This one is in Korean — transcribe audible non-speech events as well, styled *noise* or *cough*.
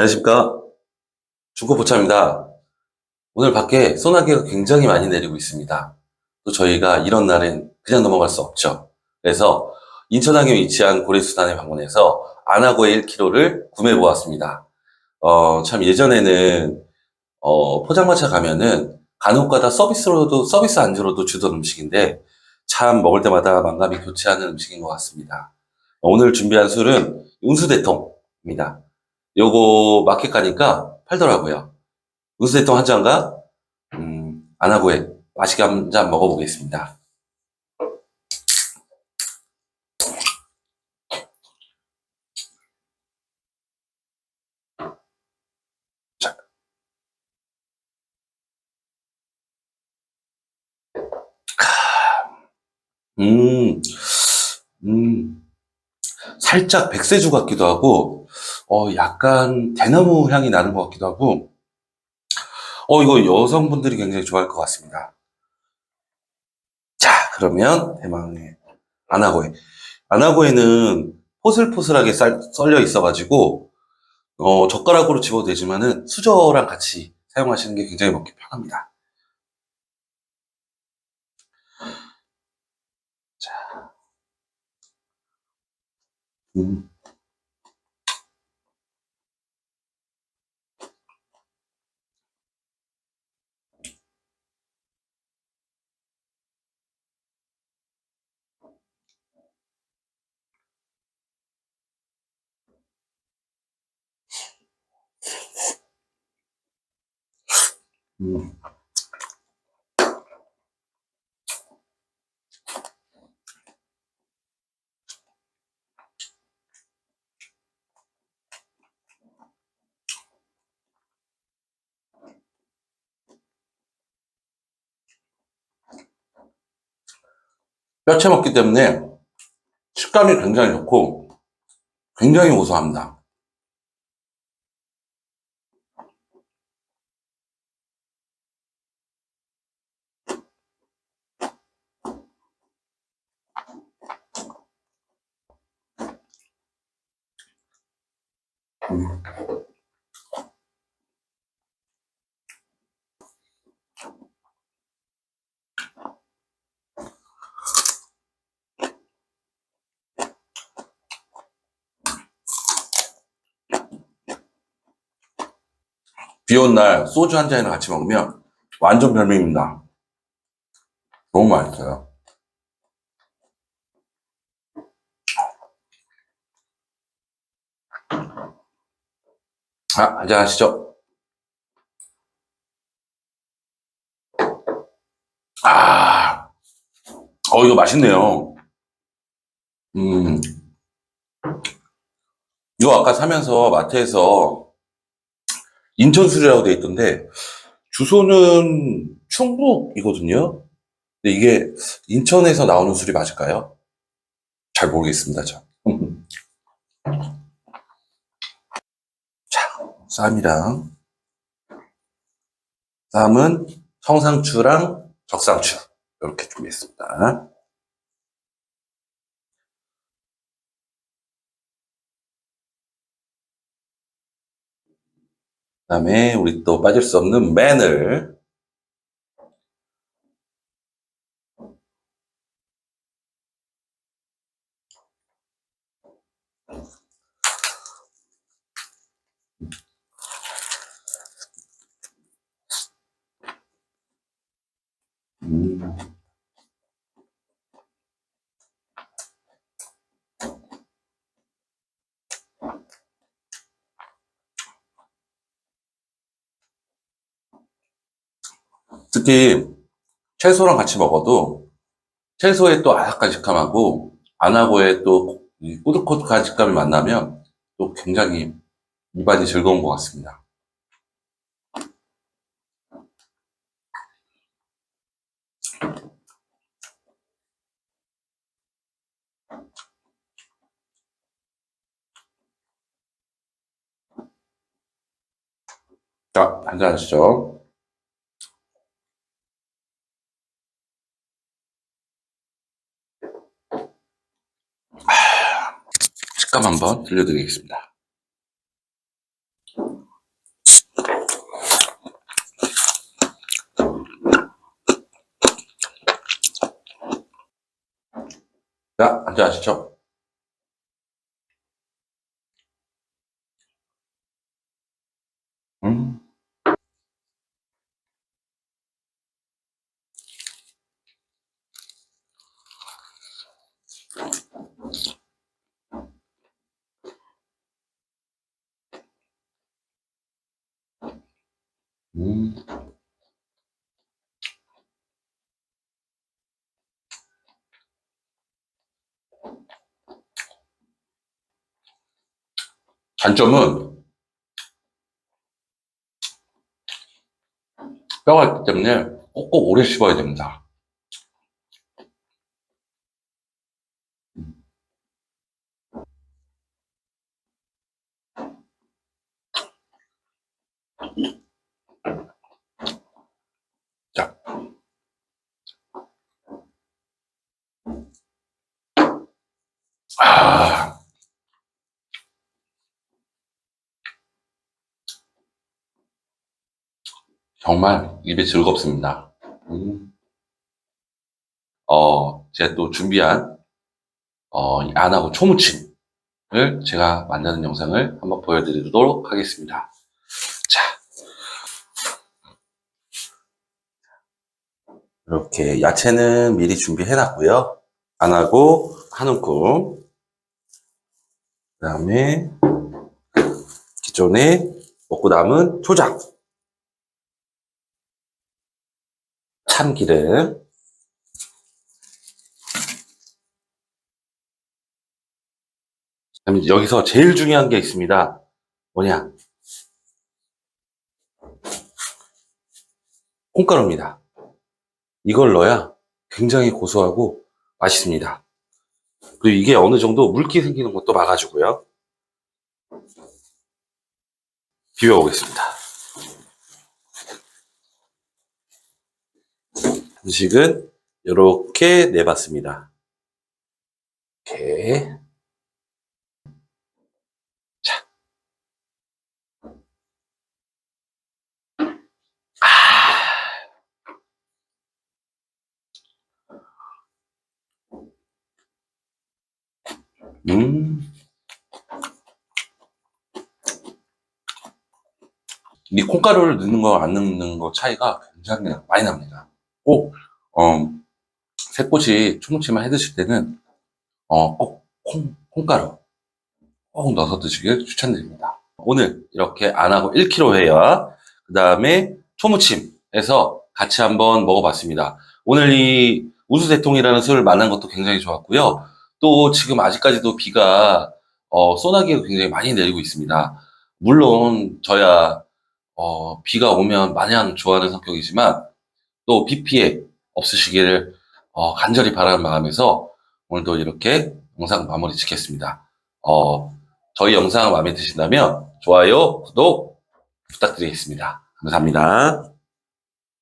안녕하십니까. 중고포차입니다. 오늘 밖에 소나기가 굉장히 많이 내리고 있습니다. 또 저희가 이런 날엔 그냥 넘어갈 수 없죠. 그래서 인천항에 위치한 고래수단에 방문해서 안하고의 1kg를 구매해 보았습니다. 어, 참 예전에는 어, 포장마차 가면은 간혹가다 서비스로도 서비스 안주로도 주던 음식인데 참 먹을 때마다 만감이 교체하는 음식인 것 같습니다. 오늘 준비한 술은 운수대통입니다. 요거 마켓 가니까 팔더라고요. 운수대통 한 잔과 음, 안하고에 맛있게 한 잔 먹어보겠습니다. 자. 음, 음, 살짝 백세주 같기도 하고, 어, 약간 대나무 향이 나는 것 같기도 하고, 어, 이거 여성분들이 굉장히 좋아할 것 같습니다. 자, 그러면 대망의 안하고에. 안하고에는 포슬포슬하게 쌀, 썰려 있어가지고, 어, 젓가락으로 집어도 되지만은 수저랑 같이 사용하시는 게 굉장히 먹기 편합니다. 자, 음. 음. 뼈채 먹기 때문에 식감이 굉장히 좋고 굉장히 고소합니다. 음. 비온 날 소주 한 잔이랑 같이 먹으면 완전 별미입니다. 너무 맛있어요. 아, 한잔 하시죠. 아, 어, 이거 맛있네요. 음, 이거 아까 사면서 마트에서 인천술이라고 돼 있던데, 주소는 충북이거든요. 근데 이게 인천에서 나오는 술이 맞을까요? 잘 모르겠습니다, 저. *laughs* 자, 쌈이랑, 쌈은 청상추랑 적상추. 이렇게 준비했습니다. 그 다음에 우리 또 빠질 수 없는 마늘. 특히 채소랑 같이 먹어도 채소에 또 아삭한 식감하고 안하고의 또 꾸덕꾸덕한 식감이 만나면 또 굉장히 입안이 즐거운 것 같습니다. 자, 한잔하시죠. 식감 한번 들려드리겠습니다. 자, 한잔하시죠. 음. 단점은 뼈가 있기 때문에 꼭꼭 오래 씹어야 됩니다. 자. 아. 정말 입이 즐겁습니다. 음. 어, 제가 또 준비한, 어, 이 안하고 초무침을 제가 만드는 영상을 한번 보여드리도록 하겠습니다. 자. 이렇게 야채는 미리 준비해 놨고요. 안하고 한 움큼. 그 다음에 기존에 먹고 남은 초장. 참기름, 여기서 제일 중요한 게 있습니다. 뭐냐? 콩가루입니다. 이걸 넣어야 굉장히 고소하고 맛있습니다. 그리고 이게 어느 정도 물기 생기는 것도 막아주고요. 비벼보겠습니다. 음식은 이렇게 내봤습니다. 이렇게. 자. 아. 음. 이 콩가루를 넣는 거안 넣는 거 차이가 굉장히 많이 납니다. 꼭, 어, 새꼬시 초무침을 해 드실 때는, 어, 꼭 콩, 콩가루 꼭 넣어서 드시길 추천드립니다. 오늘 이렇게 안 하고 1kg 회와 그 다음에 초무침에서 같이 한번 먹어봤습니다. 오늘 이 우수대통이라는 술을 만난 것도 굉장히 좋았고요. 또 지금 아직까지도 비가 어, 소나기가 굉장히 많이 내리고 있습니다. 물론 저야 어, 비가 오면 마냥 좋아하는 성격이지만 또 비 피해 없으시기를 어, 간절히 바라는 마음에서 오늘도 이렇게 영상 마무리 짓겠습니다. 어, 저희 영상 마음에 드신다면 좋아요, 구독 부탁드리겠습니다. 감사합니다.